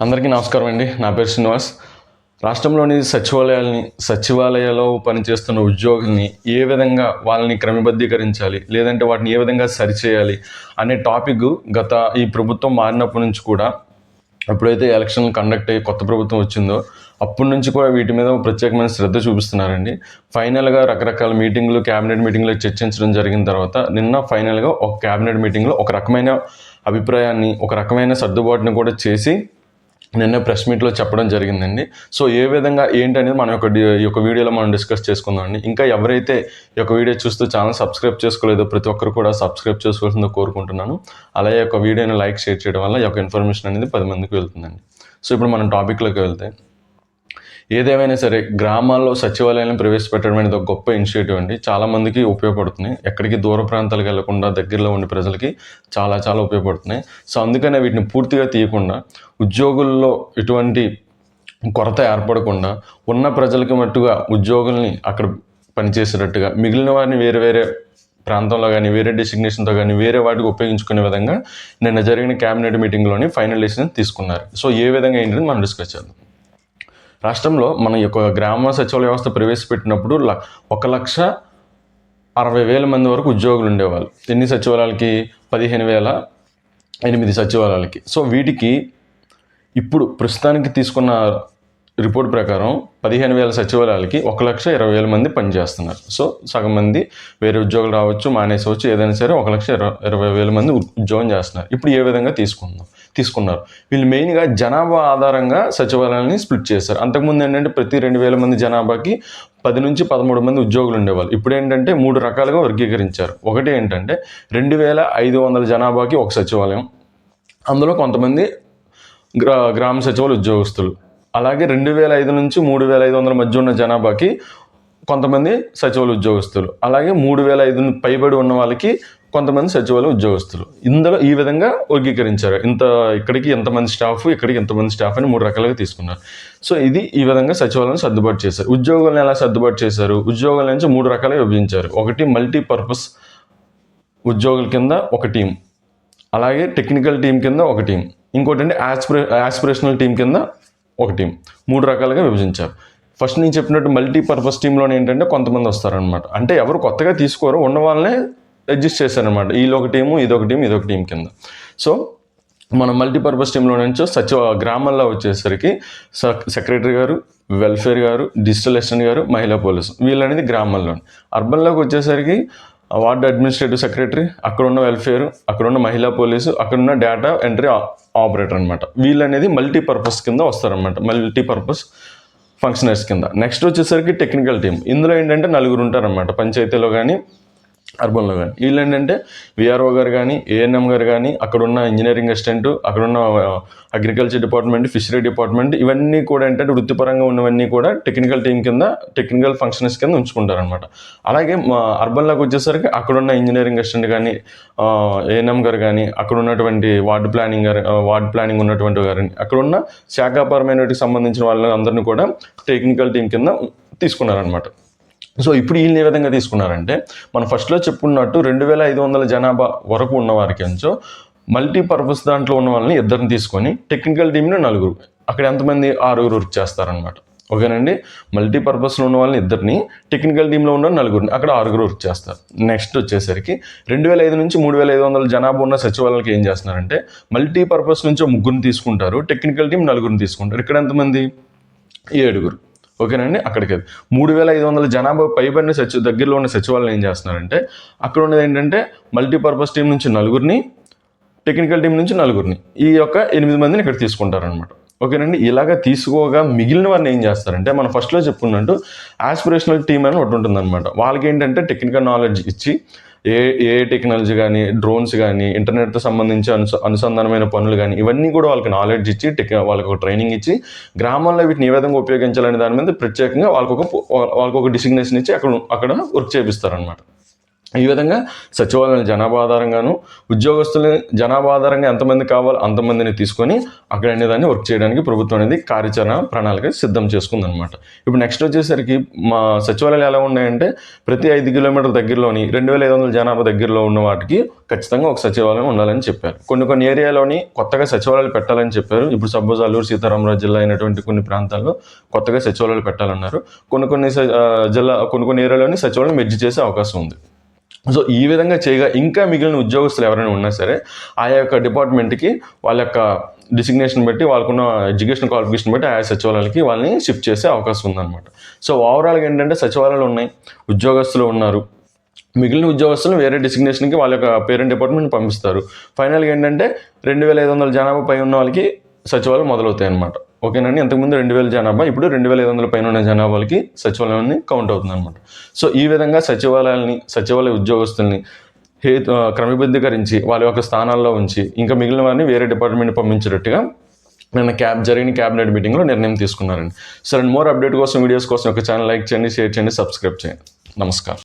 అందరికీ నమస్కారం అండి. నా పేరు శ్రీనివాస్. రాష్ట్రంలోని సచివాలయాల్ని సచివాలయాల్లో పనిచేస్తున్న ఉద్యోగుల్ని ఏ విధంగా వాళ్ళని క్రమబద్ధీకరించాలి లేదంటే వాటిని ఏ విధంగా సరిచేయాలి అనే టాపిక్ గత ఈ ప్రభుత్వం మారినప్పటి నుంచి కూడా ఎప్పుడైతే ఎలక్షన్ కండక్ట్ అయ్యి కొత్త ప్రభుత్వం వచ్చిందో అప్పటి నుంచి కూడా వీటి మీద ప్రత్యేకమైన శ్రద్ధ చూపిస్తున్నారండి. ఫైనల్గా రకరకాల మీటింగ్లు క్యాబినెట్ మీటింగ్లు చర్చించడం జరిగిన తర్వాత నిన్న ఫైనల్గా ఒక క్యాబినెట్ మీటింగ్లో ఒక రకమైన అభిప్రాయాన్ని ఒక రకమైన సర్దుబాటుని కూడా చేసి నిన్న ప్రెస్ మీట్లో చెప్పడం జరిగిందండి. సో ఏ విధంగా ఏంటనేది మనం యొక్క ఈ యొక్క వీడియోలో మనం డిస్కస్ చేసుకుందామండి ఇంకా ఎవరైతే ఈ యొక్క వీడియో చూస్తూ ఛానల్ సబ్స్క్రైబ్ చేసుకోలేదో ప్రతి ఒక్కరు కూడా సబ్స్క్రైబ్ చేసుకోవాల్సిందో కోరుకుంటున్నాను. అలాగే ఒక యొక్క వీడియోని లైక్ షేర్ చేయడం వల్ల ఈ యొక్క ఇన్ఫర్మేషన్ అనేది పది మందికి వెళ్తుందండి. సో ఇప్పుడు మనం టాపిక్లోకి వెళ్తే ఏదేమైనా సరే గ్రామాల్లో సచివాలయాలను ప్రవేశపెట్టడం అనేది ఒక గొప్ప ఇనిషియేటివ్ అండి. చాలామందికి ఉపయోగపడుతున్నాయి. ఎక్కడికి దూర ప్రాంతాలకు వెళ్ళకుండా దగ్గరలో ఉండే ప్రజలకి చాలా చాలా ఉపయోగపడుతున్నాయి. సో అందుకనే వీటిని పూర్తిగా తీయకుండా ఉద్యోగుల్లో ఎటువంటి కొరత ఏర్పడకుండా ఉన్న ప్రజలకి మట్టుగా ఉద్యోగుల్ని అక్కడ పనిచేసేటట్టుగా మిగిలిన వారిని వేరే వేరే ప్రాంతంలో కానీ వేరే డెసిగ్నేషన్తో కానీ వేరే వాటికి ఉపయోగించుకునే విధంగా నిన్న జరిగిన క్యాబినెట్ మీటింగ్లోని ఫైనల్ డెసిషన్ తీసుకున్నారు. సో ఏ విధంగా ఏంటని మనం డిస్కస్ చేద్దాం. రాష్ట్రంలో మన యొక్క గ్రామ సచివాలయ వ్యవస్థ ప్రవేశపెట్టినప్పుడు ల- ఒక లక్ష అరవై వేల మంది వరకు ఉద్యోగులు ఉండేవాళ్ళు. ఎన్ని సచివాలయాలకి? పదిహేను వేల ఎనిమిది సచివాలయాలకి. సో వీటికి ఇప్పుడు ప్రస్తుతానికి తీసుకున్న రిపోర్ట్ ప్రకారం పదిహేను వేల సచివాలయాలకి ఒక లక్ష ఇరవై వేల మంది పనిచేస్తున్నారు. సో సగం మంది వేరే ఉద్యోగులు రావచ్చు మానేసవచ్చు ఏదైనా సరే ఒక లక్ష ఇరవై ఇరవై వేల మంది ఉద్యోగం చేస్తున్నారు. ఇప్పుడు ఏ విధంగా తీసుకుందాం? తీసుకున్నారు. వీళ్ళు మెయిన్గా జనాభా ఆధారంగా సచివాలయాన్ని స్ప్లిట్ చేశారు. అంతకుముందు ఏంటంటే ప్రతి రెండు వేల మంది జనాభాకి పది నుంచి పదమూడు మంది ఉద్యోగులు ఉండేవాళ్ళు. ఇప్పుడు ఏంటంటే మూడు రకాలుగా వర్గీకరించారు. ఒకటి ఏంటంటే రెండు వేల ఐదు వందల జనాభాకి ఒక సచివాలయం. అందులో కొంతమంది గ్రా గ్రామ సచివాలయ ఉద్యోగస్తులు. అలాగే రెండు వేల ఐదు నుంచి మూడు వేల ఐదు వందల మధ్య ఉన్న జనాభాకి కొంతమంది సచివాలయ ఉద్యోగస్తులు. అలాగే మూడు వేల ఐదు పైబడి ఉన్న వాళ్ళకి కొంతమంది సచివాలయం ఉద్యోగస్తులు. ఇందులో ఈ విధంగా వర్గీకరించారు. ఇంత ఇక్కడికి ఎంతమంది స్టాఫ్ ఇక్కడికి ఎంతమంది స్టాఫ్ అని మూడు రకాలుగా తీసుకున్నారు. సో ఇది ఈ విధంగా సచివాలయం సర్దుబాటు చేశారు. ఉద్యోగులను ఎలా సర్దుబాటు చేశారు? ఉద్యోగాల నుంచి మూడు రకాలుగా విభజించారు. ఒకటి మల్టీపర్పస్ ఉద్యోగుల కింద ఒక టీం. అలాగే టెక్నికల్ టీం కింద ఒక టీం. ఇంకోటి అంటే యాస్పిరే యాస్పిరేషనల్ టీం కింద ఒక టీం. మూడు రకాలుగా విభజించారు. ఫస్ట్ నేను చెప్పినట్టు మల్టీపర్పస్ టీంలో ఏంటంటే కొంతమంది వస్తారనమాట అంటే ఎవరు కొత్తగా తీసుకోరు. ఉన్న వాళ్ళనే అడ్జస్ట్ చేశారనమాట. వీళ్ళు ఒక టీము ఇదొక టీం ఇదొక టీం కింద. సో మన మల్టీపర్పస్ టీంలో నుంచి సచివ గ్రామాల్లో వచ్చేసరికి సెక్రటరీ గారు వెల్ఫేర్ గారు డిజిటల్ అసిస్టెంట్ గారు మహిళా పోలీసు. వీళ్ళనేది గ్రామాల్లో అర్బన్లోకి వచ్చేసరికి వార్డు అడ్మినిస్ట్రేటివ్ సెక్రటరీ అక్కడ ఉన్న వెల్ఫేర్ అక్కడ ఉన్న మహిళా పోలీసు అక్కడ ఉన్న డేటా ఎంట్రీ ఆపరేటర్ అనమాట. వీళ్ళు అనేది మల్టీపర్పస్ కింద వస్తారనమాట. మల్టీపర్పస్ ఫంక్షనర్స్ కింద. నెక్స్ట్ వచ్చేసరికి టెక్నికల్ టీం. ఇందులో ఏంటంటే నలుగురు ఉంటారనమాట. పంచాయతీలో కానీ అర్బన్లో కానీ వీళ్ళు ఏంటంటే విఆర్ఓ గారు కానీ ఏఎన్ఎం గారు కానీ అక్కడ ఉన్న ఇంజనీరింగ్ అసిస్టెంట్ అక్కడ ఉన్న అగ్రికల్చర్ డిపార్ట్మెంట్ ఫిషరీ డిపార్ట్మెంట్ ఇవన్నీ కూడా ఏంటంటే వృత్తిపరంగా ఉన్నవన్నీ కూడా టెక్నికల్ టీం కింద టెక్నికల్ ఫంక్షన్స్ కింద ఉంచుకుంటారనమాట అలాగే మా అర్బన్లోకి వచ్చేసరికి అక్కడ ఉన్న ఇంజనీరింగ్ అసిస్టెంట్ కానీ ఏఎన్ఎం గారు కానీ అక్కడ ఉన్నటువంటి వార్డ్ ప్లానింగ్ గారు వార్డ్ ప్లానింగ్ ఉన్నటువంటి గారు అక్కడ ఉన్న శాఖాపరమైన సంబంధించిన వాళ్ళందరినీ కూడా టెక్నికల్ టీం కింద తీసుకున్నారనమాట సో ఇప్పుడు వీళ్ళని ఏ విధంగా తీసుకున్నారంటే మనం ఫస్ట్లో చెప్పుకున్నట్టు రెండు వేల ఐదు వందల జనాభా వరకు ఉన్న వారికి అంచో మల్టీపర్పస్ దాంట్లో ఉన్న వాళ్ళని ఇద్దరిని తీసుకొని టెక్నికల్ టీంని నలుగురు అక్కడ ఎంతమంది ఆరుగురు వర్క్ చేస్తారనమాట ఓకేనండి? మల్టీపర్పస్లో ఉన్న వాళ్ళని ఇద్దరిని టెక్నికల్ టీంలో ఉన్న నలుగురిని అక్కడ ఆరుగురు వర్క్ చేస్తారు. నెక్స్ట్ వచ్చేసరికి రెండు వేల ఐదు నుంచి మూడు వేల ఐదు వందల జనాభా ఉన్న సచివాలయాలకి ఏం చేస్తున్నారంటే మల్టీపర్పస్ నుంచి ముగ్గురిని తీసుకుంటారు టెక్నికల్ టీం నలుగురిని తీసుకుంటారు. ఇక్కడ ఎంతమంది? ఏడుగురు. ఓకేనండి? అక్కడికి మూడు వేల ఐదు వందల జనాభా పైబడిన సచి దగ్గరలో ఉన్న సచివాలయం ఏం చేస్తున్నారంటే అక్కడ ఉన్నది ఏంటంటే మల్టీపర్పస్ టీం నుంచి నలుగురిని టెక్నికల్ టీం నుంచి నలుగురిని ఈ యొక్క ఎనిమిది మందిని ఇక్కడ తీసుకుంటారనమాట ఓకేనండి? ఇలాగ తీసుకోగా మిగిలిన వారిని ఏం చేస్తారంటే మనం ఫస్ట్లో చెప్పుకున్నట్టు ఆస్పిరేషనల్ టీం అని ఒకటి ఉంటుందన్నమాట. వాళ్ళకి ఏంటంటే టెక్నికల్ నాలెడ్జ్ ఇచ్చి ఏ ఏ టెక్నాలజీ కానీ డ్రోన్స్ కానీ ఇంటర్నెట్తో సంబంధించి అను అనుసంధానమైన పనులు కానీ ఇవన్నీ కూడా వాళ్ళకి నాలెడ్జ్ ఇచ్చి టెక్ వాళ్ళకి ఒక ట్రైనింగ్ ఇచ్చి గ్రామాల్లో వీటిని ఏ విధంగా ఉపయోగించాలనే దాని మీద ప్రత్యేకంగా వాళ్ళకొక ఒక డిసిగ్నేషన్ ఇచ్చి అక్కడ అక్కడ వర్క్ చేపిస్తారనమాట ఈ విధంగా సచివాలయం జనాభా ఆధారంగాను ఉద్యోగస్తులు జనాభా ఆధారంగా ఎంతమంది కావాలో అంతమందిని తీసుకొని అక్కడ అనేదాన్ని వర్క్ చేయడానికి ప్రభుత్వం అనేది కార్యాచరణ ప్రణాళిక సిద్ధం చేసుకుందనమాట ఇప్పుడు నెక్స్ట్ వచ్చేసరికి మా సచివాలయాలు ఎలా ఉన్నాయంటే ప్రతి ఐదు కిలోమీటర్ల దగ్గరలోని రెండు వేల ఐదు వందల జనాభా దగ్గరలో ఉన్న వాటికి ఖచ్చితంగా ఒక సచివాలయం ఉండాలని చెప్పారు. కొన్ని కొన్ని ఏరియాలోని కొత్తగా సచివాలయాలు పెట్టాలని చెప్పారు. ఇప్పుడు సపోజ్ అల్లూరు సీతారామరాజు జిల్లా అయినటువంటి కొన్ని ప్రాంతాల్లో కొత్తగా సచివాలయాలు పెట్టాలన్నారు. కొన్ని కొన్ని స- జిల్లా కొన్ని కొన్ని ఏరియాలోని సచివాలయం మెర్జి చేసే అవకాశం ఉంది. సో ఈ విధంగా చేయగా ఇంకా మిగిలిన ఉద్యోగస్తులు ఎవరైనా ఉన్నా సరే ఆయా యొక్క డిపార్ట్మెంట్కి వాళ్ళ యొక్క డిసిగ్నేషన్ బట్టి వాళ్ళకున్న ఎడ్యుకేషన్ క్వాలిఫికేషన్ బట్టి ఆయా సచివాలయాలకి వాళ్ళని షిఫ్ట్ చేసే అవకాశం ఉందన్నమాట. సో ఓవరాల్గా ఏంటంటే సచివాలయాలు ఉన్నాయి ఉద్యోగస్తులు ఉన్నారు. మిగిలిన ఉద్యోగస్తులు వేరే డిసిగ్నేషన్కి వాళ్ళ యొక్క పేరెంట్ డిపార్ట్మెంట్ పంపిస్తారు. ఫైనల్గా ఏంటంటే రెండు వేల ఐదు వందల జనాభా పై ఉన్న వాళ్ళకి సచివాలయం మొదలవుతాయి అన్నమాట ఓకేనండి ఇంతకుముందు రెండు వేల జనాభా ఇప్పుడు రెండు వేల ఐదు వందల పైన ఉన్న జనాభాలకి సచివాలయాన్ని కౌంట్ అవుతుంది అనమాట సో ఈ విధంగా సచివాలయాల్ని సచివాలయ ఉద్యోగస్తుల్ని హే క్రమబద్ధీకరించి వాళ్ళ యొక్క స్థానాల్లో ఉంచి ఇంకా మిగిలిన వారిని వేరే డిపార్ట్మెంట్ పంపించేటట్టుగా నిన్న క్యాబ్ జరిగిన క్యాబినెట్ మీటింగ్లో నిర్ణయం తీసుకున్నారండి. సరే మోర్ అప్డేట్ కోసం వీడియోస్ కోసం ఒక ఛానల్ లైక్ చేయండి షేర్ చేయండి సబ్స్క్రైబ్ చేయండి. నమస్కారం.